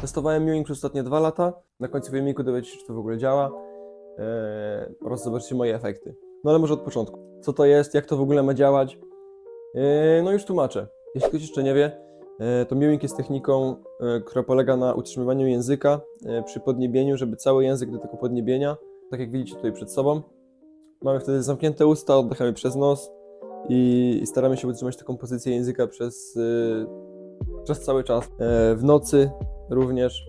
Testowałem Mewing przez ostatnie dwa lata. Na końcu filmiku dowiecie się, czy to w ogóle działa e, oraz zobaczycie moje efekty. No ale może od początku. Co to jest, jak to w ogóle ma działać? E, no już tłumaczę. Jeśli ktoś jeszcze nie wie, e, to Mewing jest techniką, która polega na utrzymywaniu języka przy podniebieniu, żeby cały język do tego podniebienia, tak jak widzicie tutaj przed sobą. Mamy wtedy zamknięte usta, oddychamy przez nos i, i staramy się utrzymać taką pozycję języka przez, przez cały czas. W nocy również.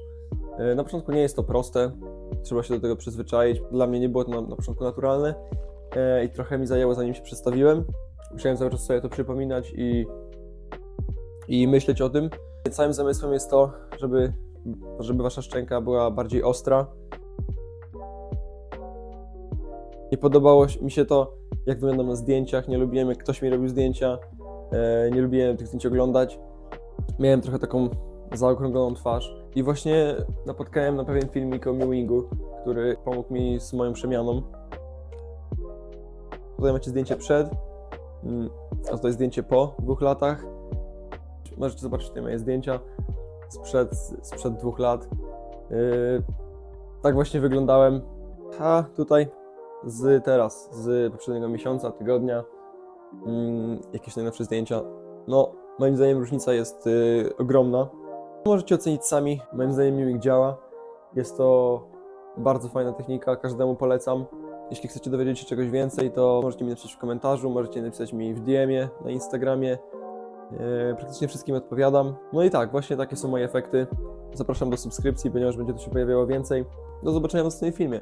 E, na początku nie jest to proste, trzeba się do tego przyzwyczaić. Dla mnie nie było to na, na początku naturalne e, i trochę mi zajęło zanim się przestawiłem. Musiałem cały czas sobie to przypominać i, i myśleć o tym. Całym zamysłem jest to, żeby, żeby wasza szczęka była bardziej ostra. Nie podobało mi się to, jak wyglądam na zdjęciach. Nie lubiłem, jak ktoś mi robił zdjęcia. E, nie lubiłem tych zdjęć oglądać. Miałem trochę taką zaokrągloną twarz. I właśnie napotkałem na pewien filmik o Mewingu, który pomógł mi z moją przemianą. Tutaj macie zdjęcie przed, mm, a tutaj zdjęcie po dwóch latach. Możecie zobaczyć tutaj moje zdjęcia sprzed, sprzed dwóch lat. Yy, tak właśnie wyglądałem. A tutaj z teraz, z poprzedniego miesiąca, tygodnia. Mm, jakieś najnowsze zdjęcia. No, moim zdaniem różnica jest y, ogromna. Możecie ocenić sami. Moim zdaniem Mewing działa. Jest to bardzo fajna technika, każdemu polecam. Jeśli chcecie dowiedzieć się czegoś więcej, to możecie mi napisać w komentarzu, możecie napisać mi w DM-ie, na Instagramie. Yy, praktycznie wszystkim odpowiadam. No i tak, właśnie takie są moje efekty. Zapraszam do subskrypcji, ponieważ będzie to się pojawiało więcej. Do zobaczenia w następnym filmie.